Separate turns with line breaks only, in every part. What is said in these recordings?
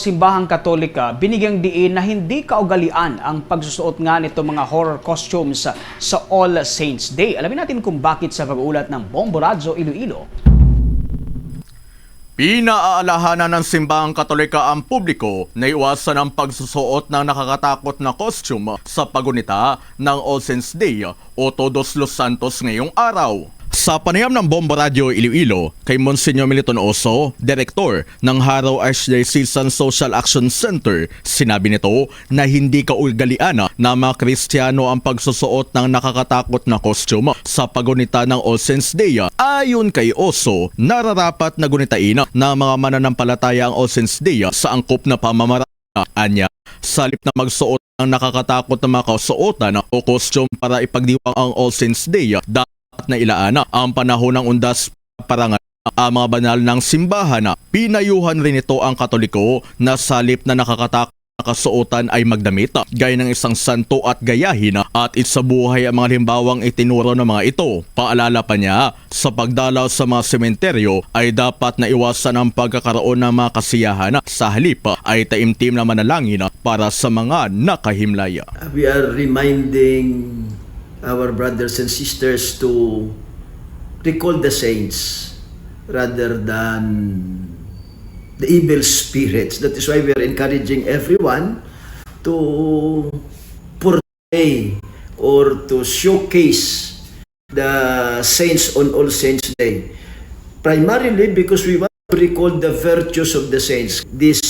Simbahang Katolika binigyang diin na hindi kaugalian ang pagsusuot nga nito mga horror costumes sa, All Saints Day. Alamin natin kung bakit sa pag-uulat ng Bomborazo Iloilo.
Pinaaalahanan ng simbahang katolika ang publiko na iwasan ang pagsusuot ng nakakatakot na costume sa pagunita ng All Saints Day o Todos los Santos ngayong araw. Sa panayam ng Bombo Radio Iloilo kay Monsignor Militon Oso, Direktor ng Haro Archdiocesan Social Action Center, sinabi nito na hindi kaugalian na mga Kristiyano ang pagsusuot ng nakakatakot na costume sa pagunita ng All Saints Day. Ayon kay Oso, nararapat na gunitain ng mga mananampalataya ang All Saints Day sa angkop na pamamaraan. Anya, salip na magsuot ng nakakatakot na mga kasuotan o costume para ipagdiwang ang All Saints Day, dapat na ilaana ang panahon ng undas parangal ang mga banal ng simbahan. Pinayuhan rin ito ang katoliko na salip na nakakatakot na kasuotan ay magdamit gaya ng isang santo at gayahin at isabuhay ang mga limbawang itinuro ng mga ito. Paalala pa niya, sa pagdalaw sa mga sementeryo ay dapat na iwasan ang pagkakaroon ng mga kasiyahan sa halip ay taimtim na manalangin para sa mga nakahimlaya.
we are reminding our brothers and sisters to recall the saints rather than the evil spirits. That is why we are encouraging everyone to portray or to showcase the saints on All Saints Day. Primarily because we want to recall the virtues of the saints. This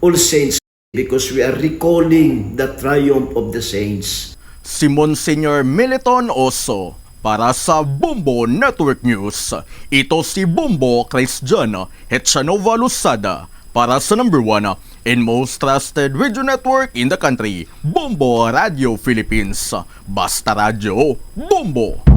All Saints because we are recalling the triumph of the saints.
Si Monsignor Militon Oso para sa Bombo Network News. Ito si Bombo Christian Hetchanova Lusada para sa number one and most trusted radio network in the country, Bombo Radio Philippines. Basta Radio, Bombo!